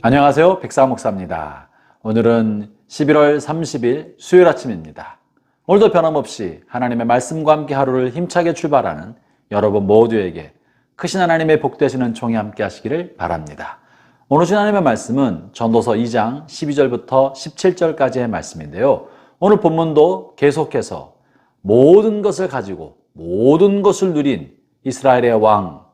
안녕하세요. 백사 목사입니다. 오늘은 11월 30일 수요일 아침입니다. 오늘도 변함없이 하나님의 말씀과 함께 하루를 힘차게 출발하는 여러분 모두에게 크신 하나님의 복되시는 총이 함께 하시기를 바랍니다. 오늘 주신 하나님의 말씀은 전도서 2장 12절부터 17절까지의 말씀인데요. 오늘 본문도 계속해서 모든 것을 가지고 모든 것을 누린 이스라엘의 왕,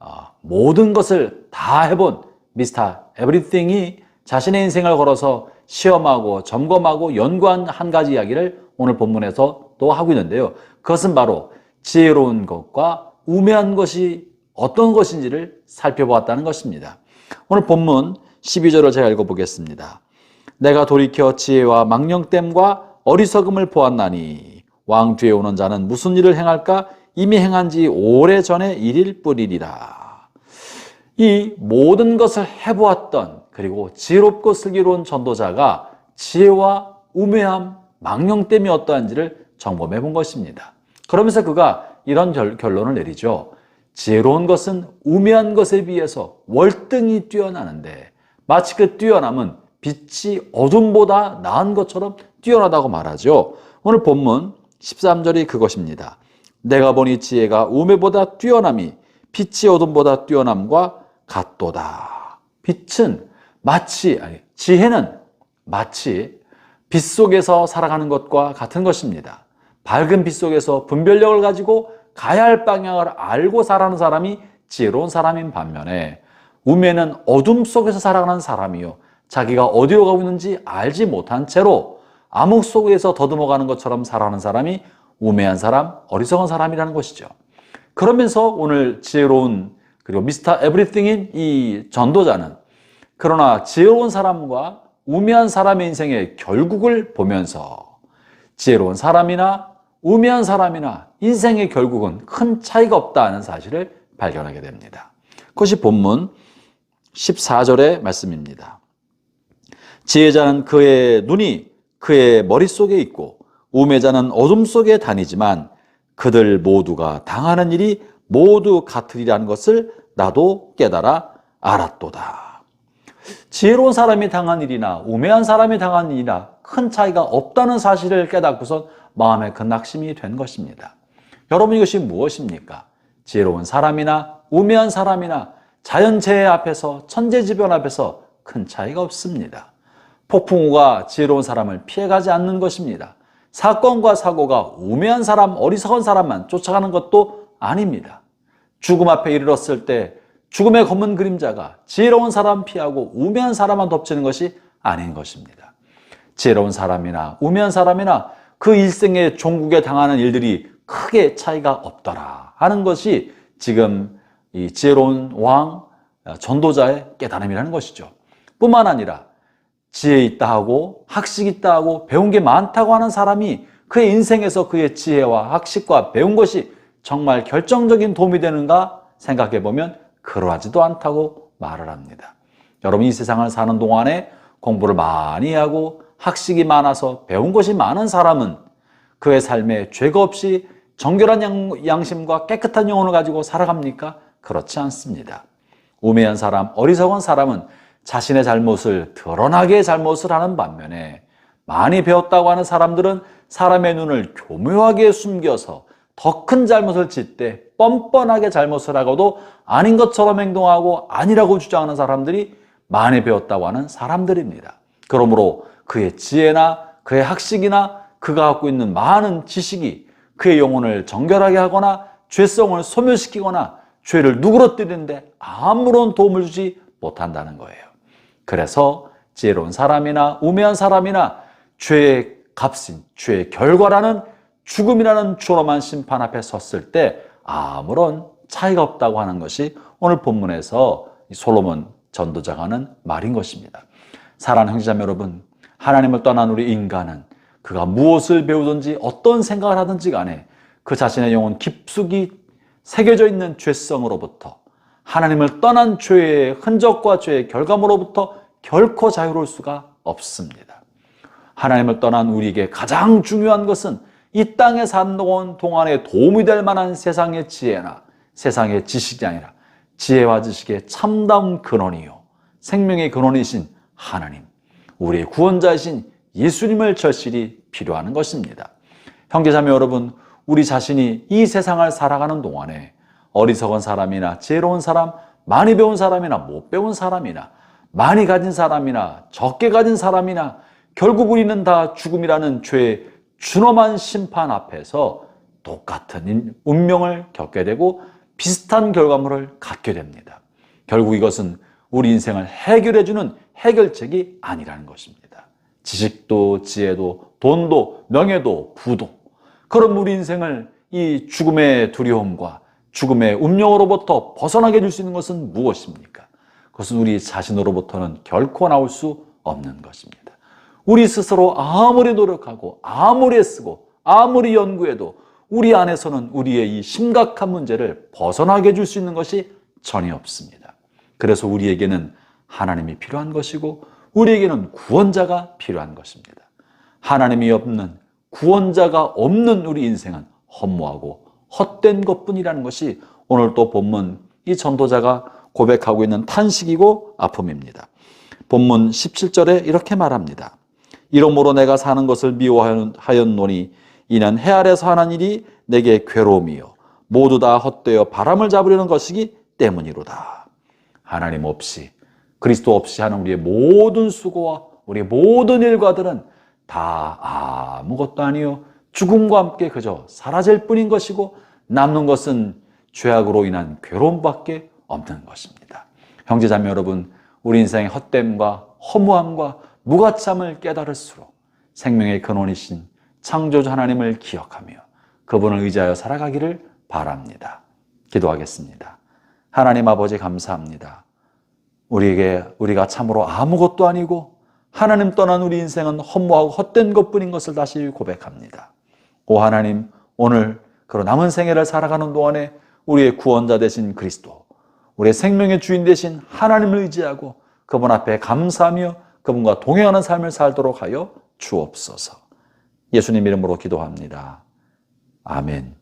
어, 모든 것을 다 해본 미스터 에브리띵이 자신의 인생을 걸어서 시험하고 점검하고 연구한 한 가지 이야기를 오늘 본문에서 또 하고 있는데요. 그것은 바로 지혜로운 것과 우매한 것이 어떤 것인지를 살펴보았다는 것입니다. 오늘 본문 12절을 제가 읽어보겠습니다. 내가 돌이켜 지혜와 망령됨과 어리석음을 보았나니 왕 뒤에 오는 자는 무슨 일을 행할까 이미 행한 지 오래전의 일일 뿐이리라. 이 모든 것을 해보았던 그리고 지혜롭고 슬기로운 전도자가 지혜와 우매함, 망령됨이 어떠한지를 점검해 본 것입니다. 그러면서 그가 이런 결 론을 내리죠. 지혜로운 것은 우매한 것에 비해서 월등히 뛰어나는데 마치 그 뛰어남은 빛이 어둠보다 나은 것처럼 뛰어나다고 말하죠. 오늘 본문 13절이 그것입니다. 내가 보니 지혜가 우매보다 뛰어남이 빛이 어둠보다 뛰어남과 같도다. 빛은 마치, 아니, 지혜는 마치 빛 속에서 살아가는 것과 같은 것입니다. 밝은 빛 속에서 분별력을 가지고 가야 할 방향을 알고 살아가는 사람이 지혜로운 사람인 반면에 우매는 어둠 속에서 살아가는 사람이요. 자기가 어디로 가고 있는지 알지 못한 채로 암흑 속에서 더듬어가는 것처럼 살아가는 사람이 우매한 사람, 어리석은 사람이라는 것이죠. 그러면서 오늘 지혜로운 그리고 미스터 에브리띵인 이 전도자는 그러나 지혜로운 사람과 우매한 사람의 인생의 결국을 보면서 지혜로운 사람이나 우매한 사람이나 인생의 결국은 큰 차이가 없다는 사실을 발견하게 됩니다. 그것이 본문 14절의 말씀입니다. 지혜자는 그의 눈이 그의 머릿속에 있고 우매자는 어둠 속에 다니지만 그들 모두가 당하는 일이 모두 같으리라는 것을 나도 깨달아 알았도다. 지혜로운 사람이 당한 일이나 우매한 사람이 당한 일이나 큰 차이가 없다는 사실을 깨닫고선 마음에 큰 낙심이 된 것입니다. 여러분 이것이 무엇입니까? 지혜로운 사람이나 우매한 사람이나 자연재해 앞에서 천재지변 앞에서 큰 차이가 없습니다. 폭풍우가 지혜로운 사람을 피해가지 않는 것입니다. 사건과 사고가 우매한 사람, 어리석은 사람만 쫓아가는 것도 아닙니다. 죽음 앞에 이르렀을 때 죽음의 검은 그림자가 지혜로운 사람 피하고 우매한 사람만 덮치는 것이 아닌 것입니다. 지혜로운 사람이나 우매한 사람이나 그 일생의 종국에 당하는 일들이 크게 차이가 없더라 하는 것이 지금 이 지혜로운 왕 전도자의 깨달음이라는 것이죠. 뿐만 아니라 지혜 있다 하고 학식 있다 하고 배운 게 많다고 하는 사람이 그의 인생에서 그의 지혜와 학식과 배운 것이 정말 결정적인 도움이 되는가 생각해 보면 그러하지도 않다고 말을 합니다. 여러분 이 세상을 사는 동안에 공부를 많이 하고 학식이 많아서 배운 것이 많은 사람은 그의 삶에 죄가 없이 정결한 양심과 깨끗한 영혼을 가지고 살아갑니까? 그렇지 않습니다. 우매한 사람, 어리석은 사람은 자신의 잘못을 드러나게 잘못을 하는 반면에 많이 배웠다고 하는 사람들은 사람의 눈을 교묘하게 숨겨서 더 큰 잘못을 짓때 뻔뻔하게 잘못을 하고도 아닌 것처럼 행동하고 아니라고 주장하는 사람들이 많이 배웠다고 하는 사람들입니다. 그러므로 그의 지혜나 그의 학식이나 그가 갖고 있는 많은 지식이 그의 영혼을 정결하게 하거나 죄성을 소멸시키거나 죄를 누그러뜨리는데 아무런 도움을 주지 못한다는 거예요. 그래서 지혜로운 사람이나 우매한 사람이나 죄의 값인 죄의 결과라는 죽음이라는 주로만 심판 앞에 섰을 때 아무런 차이가 없다고 하는 것이 오늘 본문에서 솔로몬 전도자가 하는 말인 것입니다. 사랑하는 형제자매 여러분, 하나님을 떠난 우리 인간은 그가 무엇을 배우든지 어떤 생각을 하든지 간에 그 자신의 영혼 깊숙이 새겨져 있는 죄성으로부터 하나님을 떠난 죄의 흔적과 죄의 결과물로부터 결코 자유로울 수가 없습니다. 하나님을 떠난 우리에게 가장 중요한 것은 이 땅에 사는 동안에 도움이 될 만한 세상의 지혜나 세상의 지식이 아니라 지혜와 지식의 참다운 근원이요. 생명의 근원이신 하나님, 우리의 구원자이신 예수님을 절실히 필요하는 것입니다. 형제자매 여러분, 우리 자신이 이 세상을 살아가는 동안에 어리석은 사람이나 지혜로운 사람, 많이 배운 사람이나 못 배운 사람이나 많이 가진 사람이나 적게 가진 사람이나 결국 우리는 다 죽음이라는 죄의 준엄한 심판 앞에서 똑같은 운명을 겪게 되고 비슷한 결과물을 갖게 됩니다. 결국 이것은 우리 인생을 해결해주는 해결책이 아니라는 것입니다. 지식도 지혜도 돈도 명예도 부도 그런 우리 인생을 이 죽음의 두려움과 죽음의 운명으로부터 벗어나게 해줄 수 있는 것은 무엇입니까? 그것은 우리 자신으로부터는 결코 나올 수 없는 것입니다. 우리 스스로 아무리 노력하고 아무리 애쓰고 아무리 연구해도 우리 안에서는 우리의 이 심각한 문제를 벗어나게 해줄 수 있는 것이 전혀 없습니다. 그래서 우리에게는 하나님이 필요한 것이고 우리에게는 구원자가 필요한 것입니다. 하나님이 없는 구원자가 없는 우리 인생은 허무하고 헛된 것뿐이라는 것이 오늘 또 본문 이 전도자가 고백하고 있는 탄식이고 아픔입니다. 본문 17절에 이렇게 말합니다. 이러므로 내가 사는 것을 미워하였노니 이는 해 아래서 하는 일이 내게 괴로움이요 모두 다 헛되어 바람을 잡으려는 것이기 때문이로다. 하나님 없이 그리스도 없이 하는 우리의 모든 수고와 우리의 모든 일과들은 다 아무것도 아니요 죽음과 함께 그저 사라질 뿐인 것이고 남는 것은 죄악으로 인한 괴로움밖에 없는 것입니다. 형제자매 여러분, 우리 인생의 헛됨과 허무함과 무가참을 깨달을수록 생명의 근원이신 창조주 하나님을 기억하며 그분을 의지하여 살아가기를 바랍니다. 기도하겠습니다. 하나님 아버지 감사합니다. 우리에게 우리가 참으로 아무것도 아니고 하나님 떠난 우리 인생은 허무하고 헛된 것뿐인 것을 다시 고백합니다. 오 하나님, 오늘 그런 남은 생애를 살아가는 동안에 우리의 구원자 되신 그리스도, 우리의 생명의 주인 되신 하나님을 의지하고 그분 앞에 감사하며 그분과 동행하는 삶을 살도록 하여 주옵소서. 예수님 이름으로 기도합니다. 아멘.